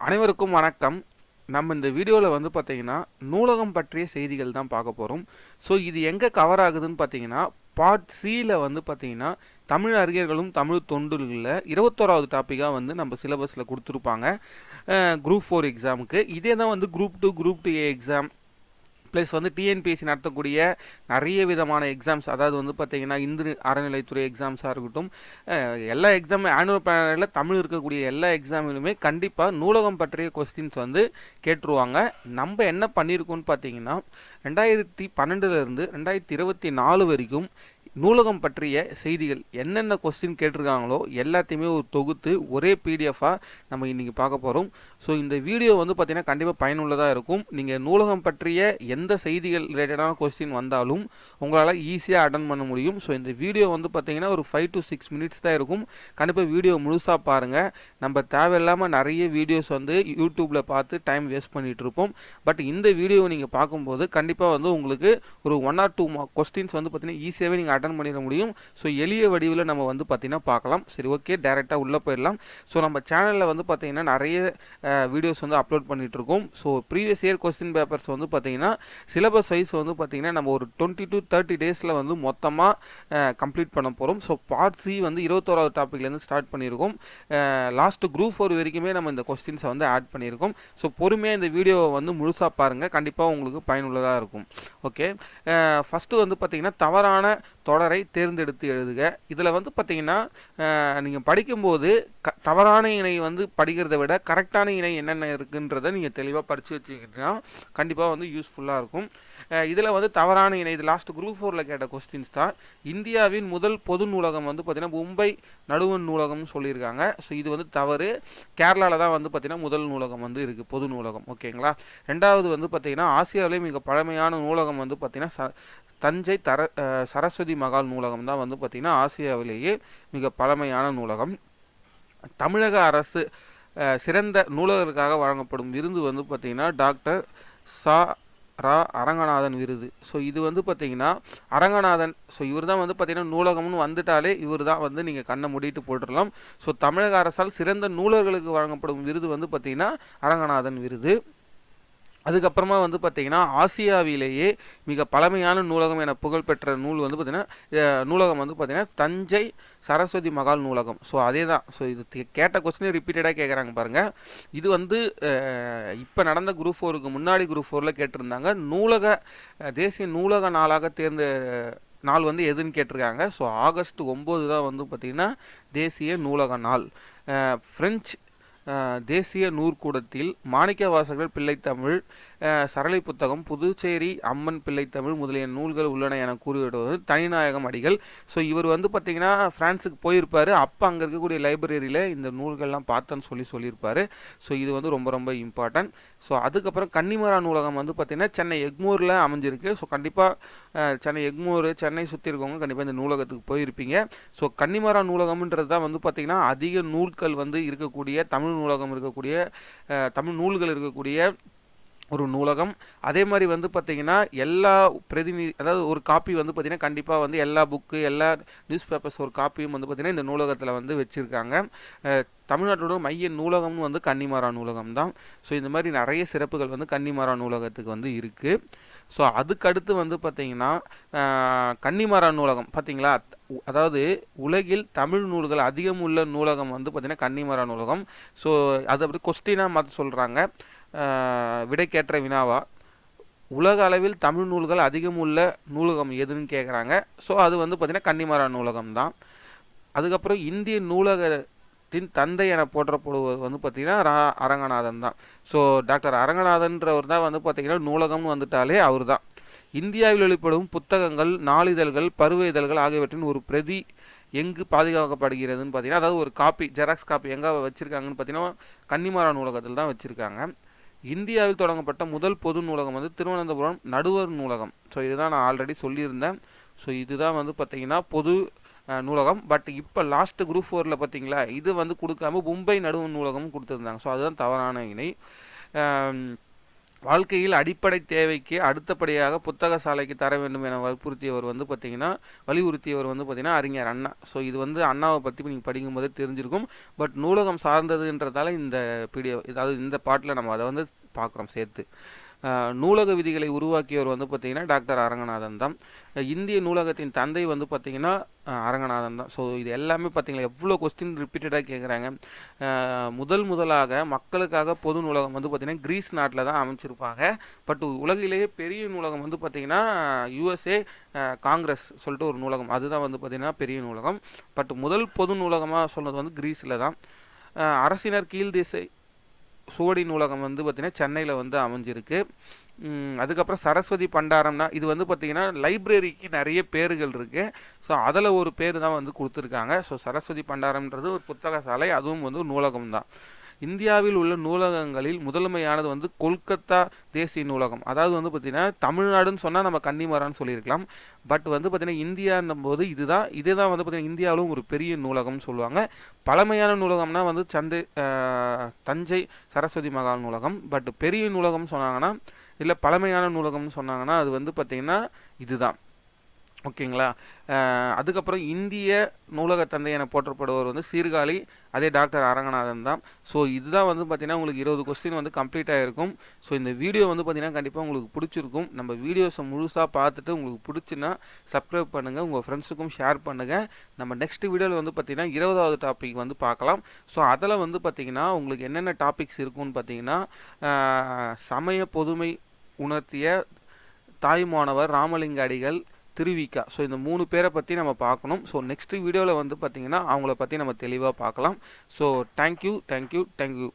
அனைவருக்கும் வணக்கம். நம்ம இந்த வீடியோவில் வந்து பார்த்தீங்கன்னா நூலகம் பற்றிய செய்திகள் தான் பார்க்க போகிறோம் ஸோ இது எங்கே கவர் ஆகுதுன்னு பார்த்தீங்கன்னா பார்ட் சியில் வந்து பார்த்தீங்கன்னா தமிழ் அறிஞர்களும் தமிழ் தொண்டுகளில் இருபத்தோராவது டாப்பிக்காக வந்து நம்ம சிலபஸில் கொடுத்துருப்பாங்க. குரூப் ஃபோர் எக்ஸாமுக்கு இதே தான் வந்து group two group two A exam plus வந்து டிஎன்பிஎஸ்சி நடத்தக்கூடிய நிறைய விதமான எக்ஸாம்ஸ் அதாவது வந்து பார்த்திங்கன்னா இந்து அறநிலைத்துறை எக்ஸாம்ஸாக இருக்கட்டும் எல்லா எக்ஸாம் ஆனுவல் பேனலில் தமிழ் இருக்கக்கூடிய எல்லா எக்ஸாமிலுமே கண்டிப்பாக நூலகம் பற்றிய கொஸ்டின்ஸ் வந்து கேட்டுருவாங்க. நம்ம என்ன பண்ணியிருக்கோம்னு பார்த்தீங்கன்னா ரெண்டாயிரத்தி பன்னெண்டுலேருந்து ரெண்டாயிரத்தி இருபத்தி நாலு வரைக்கும் நூலகம் பற்றிய செய்திகள் என்னென்ன கொஸ்டின் கேட்டிருக்காங்களோ எல்லாத்தையுமே ஒரு தொகுத்து ஒரே பிடிஎஃபாக நம்ம இன்றைக்கி பார்க்க போகிறோம் ஸோ இந்த வீடியோ வந்து பார்த்திங்கன்னா கண்டிப்பாக பயனுள்ளதாக இருக்கும். நீங்கள் நூலகம் பற்றிய எந்த செய்திகள் ரிலேட்டடான கொஸ்டின் வந்தாலும் உங்களால் ஈஸியாக அட்டன் பண்ண முடியும். ஸோ இந்த வீடியோ வந்து பார்த்திங்கன்னா ஒரு ஃபைவ் டு சிக்ஸ் மினிட்ஸ் தான் இருக்கும். கண்டிப்பாக வீடியோ முழுசாக பாருங்கள் நம்ம தேவையில்லாமல் நிறைய வீடியோஸ் வந்து யூடியூப்பில் பார்த்து டைம் வேஸ்ட் பண்ணிகிட்டு இருப்போம். பட் இந்த வீடியோவை நீங்கள் பார்க்கும்போது கண்டிப்பாக வந்து உங்களுக்கு ஒரு ஒன் ஆர் டூ கொஸ்டின்ஸ் வந்து பார்த்திங்கன்னா ஈஸியாகவே நீங்கள் அட்டன் பண்ணிட முடியும். ஸோ எளிய வடிவில் நம்ம வந்து பார்த்திங்கன்னா பார்க்கலாம் சரி ஓகே டேரெக்டாக உள்ளே போயிடலாம். ஸோ நம்ம சேனலில் வந்து பார்த்திங்கன்னா நிறைய வீடியோஸ் வந்து அப்லோட் பண்ணிகிட்டு இருக்கோம். So previous year question papers வந்து பார்த்திங்கன்னா சிலபஸ் வைஸ் வந்து பார்த்திங்கன்னா நம்ம ஒரு டுவெண்ட்டி டு தேர்ட்டி டேஸில் வந்து மொத்தமாக கம்ப்ளீட் பண்ண போகிறோம் ஸோ பார்ட் சி வந்து இருபத்தோராவது டாப்பிக்லேருந்து ஸ்டார்ட் பண்ணியிருக்கோம் லாஸ்ட் குரூப் ஃபோர் வரைக்குமே நம்ம இந்த கொஸ்டின்ஸை வந்து ஆட் பண்ணியிருக்கோம் ஸோ பொறுமையாக இந்த வீடியோவை வந்து முழுசாக பாருங்கள் கண்டிப்பாக உங்களுக்கு பயனுள்ளதாக இருக்கும். ஓகே ஃபஸ்ட்டு வந்து பார்த்திங்கன்னா தவறான தொடரை தேர்ந்தெடுத்து எழுதுக. இதில் வந்து பார்த்தீங்கன்னா நீங்கள் படிக்கும்போது க தவறான இணை வந்து படிக்கிறத விட கரெக்டான இணை என்னென்ன இருக்குன்றதை நீங்கள் தெளிவாக படித்து வச்சுக்கிட்டீங்கன்னா கண்டிப்பாக வந்து யூஸ்ஃபுல்லாக இருக்கும். இதில் வந்து தவறான இணை இது லாஸ்ட் குரூப் ஃபோரில் கேட்ட கொஸ்டின்ஸ் தான். இந்தியாவின் முதல் பொது நூலகம் வந்து பார்த்திங்கன்னா மும்பை நடுவன் நூலகம்னு சொல்லியிருக்காங்க. ஸோ இது வந்து தவறு. கேரளாவில் தான் வந்து பார்த்திங்கன்னா முதல் நூலகம் வந்து இருக்குது பொது நூலகம். ஓகேங்களா? ரெண்டாவது வந்து பார்த்திங்கன்னா ஆசியாவிலே மிக பழமையான நூலகம் வந்து பார்த்திங்கன்னா தஞ்சை தர சரஸ்வதி மகால் நூலகம் தான் வந்து பார்த்திங்கன்னா ஆசியாவிலேயே மிக பழமையான நூலகம். தமிழக அரசு சிறந்த நூலகருக்காக வழங்கப்படும் விருது வந்து பார்த்திங்கன்னா டாக்டர் சா ரா அரங்கநாதன் விருது. ஸோ இது வந்து பார்த்திங்கன்னா அரங்கநாதன் ஸோ இவர் தான் வந்து பார்த்திங்கன்னா நூலகம்னு வந்துட்டாலே இவர் தான் வந்து நீங்கள் கண்ணை மூடிட்டு போட்டுடலாம் ஸோ தமிழக அரசால் சிறந்த நூலர்களுக்கு வழங்கப்படும் விருது வந்து பார்த்திங்கன்னா அரங்கநாதன் விருது. அதுக்கப்புறமா வந்து பார்த்திங்கன்னா ஆசியாவிலேயே மிக பழமையான நூலகம் என புகழ்பெற்ற நூல் வந்து பார்த்திங்கன்னா நூலகம் வந்து பார்த்திங்கன்னா தஞ்சை சரஸ்வதி மகால் நூலகம். ஸோ அதே தான் ஸோ இது கேட்ட கொஸ்டினே ரிப்பீட்டடாக கேட்குறாங்க பாருங்கள் இது வந்து இப்போ நடந்த குரூப் ஃபோருக்கு முன்னாடி குரூப் ஃபோரில் கேட்டிருந்தாங்க. நூலக தேசிய நூலக நாளாக தேர்ந்த நாள் வந்து எதுன்னு கேட்டிருக்காங்க. ஸோ ஆகஸ்ட் ஒம்பது தான் வந்து பார்த்திங்கன்னா தேசிய நூலக நாள். ஃப்ரெஞ்சு தேசிய நூற்கூடத்தில் மாணிக்க வாசகர்கள் பிள்ளைத்தமிழ் சரளை புத்தகம் புதுச்சேரி அம்மன் பிள்ளைத்தமிழ் முதலிய நூல்கள் உள்ளன என கூறிவிடுவது தனிநாயகம் அடிகள். ஸோ இவர் வந்து பார்த்திங்கன்னா ஃப்ரான்ஸுக்கு போயிருப்பார். அப்போ அங்கே இருக்கக்கூடிய லைப்ரரியில் இந்த நூல்கள்லாம் பார்த்தேன்னு சொல்லி சொல்லியிருப்பார். ஸோ இது வந்து ரொம்ப ரொம்ப இம்பார்ட்டன்ட் ஸோ அதுக்கப்புறம் கன்னிமரா நூலகம் வந்து பார்த்திங்கன்னா சென்னை எக்மூரில் அமைஞ்சிருக்கு. ஸோ கண்டிப்பாக சென்னை எக்மூர் சென்னை சுற்றி இருக்கவங்க கண்டிப்பாக இந்த நூலகத்துக்கு போயிருப்பீங்க. ஸோ கன்னிமரா நூலகம்ன்றது தான் வந்து பார்த்திங்கன்னா அதிக நூல்கள் வந்து இருக்கக்கூடிய தமிழ் நூலகம் இருக்கக்கூடிய தமிழ் நூல்கள் இருக்கக்கூடிய ஒரு நூலகம். அதே மாதிரி வந்து பார்த்திங்கன்னா எல்லா பிரதிநிதி அதாவது ஒரு காப்பி வந்து பார்த்திங்கன்னா கண்டிப்பாக வந்து எல்லா புக்கு எல்லா நியூஸ் பேப்பர்ஸ் ஒரு காப்பியும் வந்து பார்த்திங்கன்னா இந்த நூலகத்தில் வந்து வச்சுருக்காங்க. தமிழ்நாட்டோட மைய நூலகம்னு வந்து கன்னிமாரா நூலகம் தான். ஸோ இந்த மாதிரி நிறைய சிறப்புகள் வந்து கன்னிமாரா நூலகத்துக்கு வந்து இருக்குது ஸோ அதுக்கடுத்து வந்து பார்த்திங்கன்னா கன்னிமாரா நூலகம் பார்த்திங்களா அதாவது உலகில் தமிழ் நூல்கள் அதிகம் உள்ள நூலகம் வந்து பார்த்திங்கன்னா கன்னிமரா நூலகம். ஸோ அதை அப்படி கொஸ்டினாக மாற்ற சொல்கிறாங்க விடைக்கேற்ற வினாவா? உலக அளவில் தமிழ் நூல்கள் அதிகம் உள்ள நூலகம் எதுன்னு கேட்குறாங்க ஸோ அது வந்து பார்த்திங்கன்னா கன்னிமரா நூலகம் தான். அதுக்கப்புறம் இந்திய நூலகத்தின் தந்தை என போற்றப்படுவது வந்து பார்த்திங்கன்னா ரா அரங்கநாதன் தான். ஸோ டாக்டர் அரங்கநாதன்றவர் தான் வந்து பார்த்திங்கன்னா நூலகம்னு வந்துட்டாலே அவர் தான் இந்தியாவில் வெளிப்படும் புத்தகங்கள் நாளிதழ்கள் பருவ இதழ்கள் ஆகியவற்றின் ஒரு பிரதி எங்கு பாதுகாக்கப்படுகிறதுன்னு பார்த்தீங்கன்னா அதாவது ஒரு காப்பி ஜெராக்ஸ் காப்பி எங்கே வச்சுருக்காங்கன்னு பார்த்தீங்கன்னா கன்னிமாரா நூலகத்தில் தான் வச்சுருக்காங்க. இந்தியாவில் தொடங்கப்பட்ட முதல் பொது நூலகம் வந்து திருவனந்தபுரம் நடுவர் நூலகம். ஸோ இதுதான் நான் ஆல்ரெடி சொல்லியிருந்தேன். ஸோ இதுதான் வந்து பார்த்திங்கன்னா பொது நூலகம். பட் இப்போ லாஸ்ட்டு குரூப் ஃபோரில் பார்த்தீங்களா இது வந்து கொடுக்காம மும்பை நடுவர் நூலகமும் கொடுத்துருந்தாங்க. ஸோ அதுதான் தவறான இணை. வாழ்க்கையில் அடிப்படை தேவைக்கு அடுத்தபடியாக புத்தக சாலைக்கு தர வேண்டும் என வற்புறுத்தியவர் வந்து பார்த்திங்கன்னா வலியுறுத்தியவர் வந்து பார்த்திங்கன்னா அறிஞர் அண்ணா. ஸோ இது வந்து அண்ணாவை பற்றி நீங்கள் படிக்கும்போதே தெரிஞ்சிருக்கும். பட் நூலகம் சார்ந்ததுன்றதால இந்த பிடிஎ அதாவது இந்த பாட்டில் நம்ம அதை வந்து பார்க்குறோம் சேர்த்து. நூலக விதிகளை உருவாக்கியவர் வந்து பார்த்திங்கன்னா டாக்டர் அரங்கநாதன் தான். இந்திய நூலகத்தின் தந்தை வந்து பார்த்திங்கன்னா அரங்கநாதன் தான். ஸோ இது எல்லாமே பார்த்திங்களா எவ்வளோ கொஸ்டின் ரிப்பீட்டடாக கேட்குறாங்க முதல் முதலாக மக்களுக்காக பொது நூலகம் வந்து பார்த்திங்கன்னா கிரீஸ் நாட்டில் தான் அமைச்சிருப்பாங்க. பட் உலகிலேயே பெரிய நூலகம் வந்து பார்த்திங்கன்னா யூஎஸ்ஏ காங்கிரஸ் சொல்லிட்டு ஒரு நூலகம். அதுதான் வந்து பார்த்திங்கன்னா பெரிய நூலகம். பட் முதல் பொது நூலகமாக சொன்னது வந்து கிரீஸில் தான். அரசினர் அரசினர் கீழ்திசை சுவடி நூலகம் வந்து பார்த்திங்கன்னா சென்னையில் வந்து அமைஞ்சிருக்கு. அதுக்கப்புறம் சரஸ்வதி பண்டாரம்னா இது வந்து பார்த்திங்கன்னா லைப்ரரிக்கு நிறைய பேர்கள் இருக்குது ஸோ அதில் ஒரு பேர் தான் வந்து கொடுத்துருக்காங்க. ஸோ சரஸ்வதி பண்டாரம்ன்றது ஒரு புத்தக சாலை அதுவும் வந்து நூலகம் தான் இந்தியாவில் உள்ள நூலகங்களில் முதன்மையானது வந்து கொல்கத்தா தேசிய நூலகம். அதாவது வந்து பார்த்திங்கன்னா தமிழ்நாடுன்னு சொன்னால் நம்ம கன்னிமரான்னு சொல்லியிருக்கலாம். பட் வந்து பார்த்திங்கன்னா இந்தியான்னும் போது இதுதான் இதுதான் வந்து பார்த்திங்கன்னா இந்தியாவிலும் ஒரு பெரிய நூலகம்னு சொல்லுவாங்க. பழமையான நூலகம்னா வந்து சந்தை தஞ்சை சரஸ்வதி மகால் நூலகம். பட் பெரிய நூலகம்னு சொன்னாங்கன்னா இல்லை பழமையான நூலகம்னு சொன்னாங்கன்னா அது வந்து பார்த்திங்கன்னா இதுதான். ஓகேங்களா? அதுக்கப்புறம் இந்திய நூலக தந்தை என போற்றப்படுவர் வந்து சீர்காழி அதே டாக்டர் அரங்கநாதன் தான். ஸோ இதுதான் வந்து பார்த்திங்கன்னா உங்களுக்கு இருபது கொஸ்டின் வந்து கம்ப்ளீட் ஆகிருக்கும் ஸோ இந்த வீடியோ வந்து பார்த்திங்கன்னா கண்டிப்பாக உங்களுக்கு பிடிச்சிருக்கும். நம்ம வீடியோஸை முழுசாக பார்த்துட்டு உங்களுக்கு பிடிச்சுன்னா சப்ஸ்கிரைப் பண்ணுங்கள் உங்கள் ஃப்ரெண்ட்ஸுக்கும் ஷேர் பண்ணுங்கள் நம்ம நெக்ஸ்ட் வீடியோவில் வந்து பார்த்திங்கன்னா இருபதாவது டாபிக் வந்து பார்க்கலாம் ஸோ அதில் வந்து பார்த்திங்கன்னா உங்களுக்கு என்னென்ன டாபிக்ஸ் இருக்கும்னு பார்த்தீங்கன்னா சமய பொதுமை உணர்த்திய தாய்மானவர் ராமலிங்க அடிகள் திருவிக்கா. ஸோ இந்த மூணு பேரை பற்றி நம்ம பார்க்கணும். ஸோ நெக்ஸ்ட் வீடியோவில் வந்து பார்த்திங்கன்னா அவங்கள பற்றி நம்ம தெளிவாக பார்க்கலாம். So thank you thank you thank you